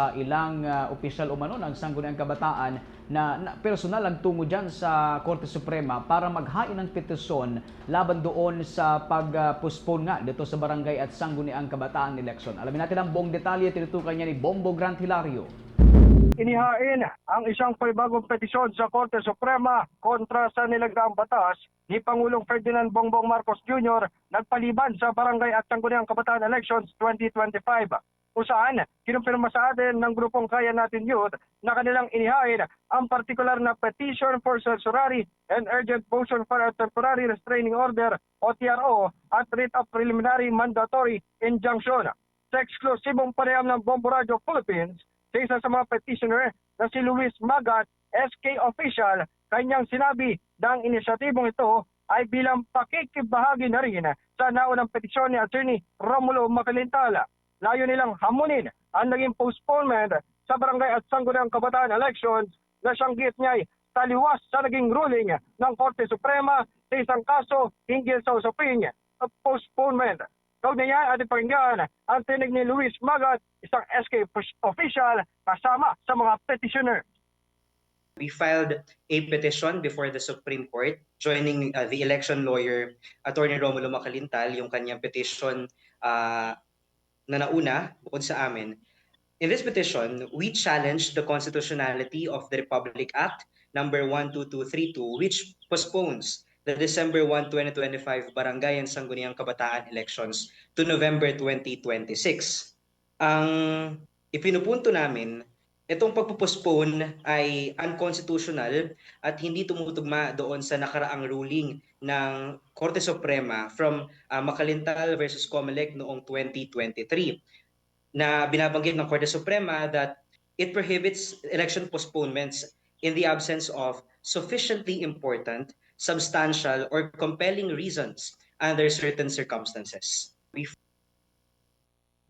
uh, ilang uh, opisyal umano ng Sangguniang Kabataan na, na personal ang tungo dyan sa Korte Suprema para maghain ng petisyon laban doon sa pag-postpone nga dito sa barangay at Sangguniang Kabataan election. Alamin natin ang buong detalye, tinutukan niya ni Bombo Grant Hilario. inihain ang isang panibagong petisyon sa Korte Suprema kontra sa nilagdaang batas ni Pangulong Ferdinand Bongbong Marcos Jr. nagpaliban sa Barangay at Sangguniang Kabataan Elections 2025 kung saan kinumpirma sa atin ng grupong Kaya Natin Youth na kanilang inihain ang partikular na Petition for Certiorari and Urgent Motion for a Temporary Restraining Order o TRO at Writ of Preliminary Mandatory Injunction sa eksklusibong panayam ng Bombo Radio Philippines sa isa sa mga petitioner na si Luis Magat, SK official, kanyang sinabi na ang inisyatibong ito ay bilang pakikibahagi na rin sa naunang petisyon ni Attorney Romulo Macalintala. Layo nilang hamunin ang naging postponement sa barangay at sangguniang kabataan elections na siyang git niya ay taliwas sa naging ruling ng Korte Suprema sa isang kaso hinggil sa usapin of postponement. Kaugnay niya ating pakinggan ang tinig ni Luis Magat, isang SK official kasama sa mga petitioner. We filed a petition before the Supreme Court joining uh, the election lawyer Attorney Romulo Macalintal yung kanyang petition uh, na nauna bukod sa amin. In this petition, we challenged the constitutionality of the Republic Act number 12232 which postpones the December 1, 2025 Barangay and Sangguniang Kabataan elections to November 2026. Ang ipinupunto namin itong pagpopostpone ay unconstitutional at hindi tumutugma doon sa nakaraang ruling ng Korte Suprema from uh, Makalintal versus Comelec noong 2023 na binabanggit ng Korte Suprema that it prohibits election postponements in the absence of sufficiently important, substantial, or compelling reasons under certain circumstances.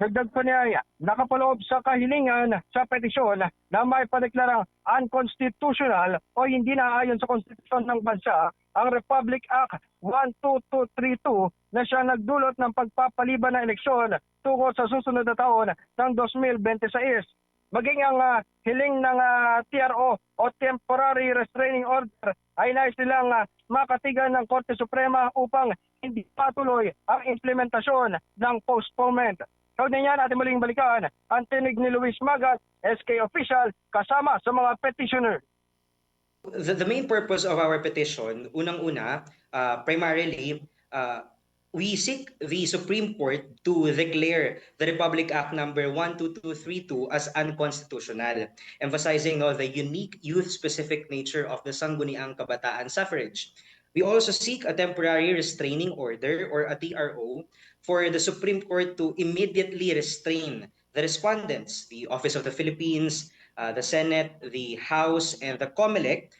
Dagdag pa niya, nakapaloob sa kahilingan sa petisyon na may padeklarang unconstitutional o hindi naayon sa konstitusyon ng bansa ang Republic Act 12232 na siya nagdulot ng pagpapaliban ng eleksyon tungo sa susunod na taon ng 2026. Maging ang uh, hiling ng uh, TRO o Temporary Restraining Order ay nais nilang uh, makatigan ng Korte Suprema upang hindi patuloy ang implementasyon ng postponement. Kaugnay niyan, ating muling balikan ang tinig ni Luis Magat, SK official, kasama sa mga petitioner. the, the main purpose of our petition, unang-una, uh, primarily, uh, we seek the Supreme Court to declare the Republic Act number 12232 as unconstitutional, emphasizing no, the unique youth-specific nature of the Sangguniang Kabataan suffrage. We also seek a temporary restraining order or a TRO for the Supreme Court to immediately restrain the respondents, the Office of the Philippines, uh, the Senate, the House, and the COMELEC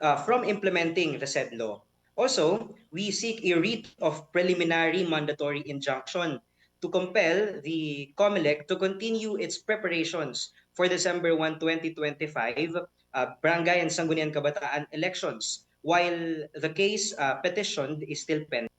uh, from implementing the said law. Also, we seek a writ of preliminary mandatory injunction to compel the COMELEC to continue its preparations for December 1, 2025 uh, Barangay and Sangguniang Kabataan elections while the case uh, petitioned is still pending.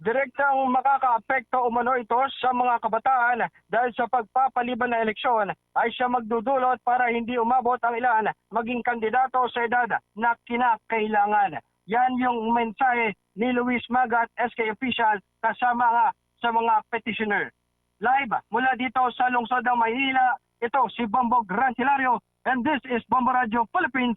Direktang makakaapekto umano ito sa mga kabataan dahil sa pagpapaliban ng eleksyon ay siya magdudulot para hindi umabot ang ilan maging kandidato sa edad na kinakailangan. Yan yung mensahe ni Luis Magat, SK official, kasama nga sa mga petitioner. Live mula dito sa lungsod ng Maynila, ito si Bombo Gran and this is Bombo Radio Philippines,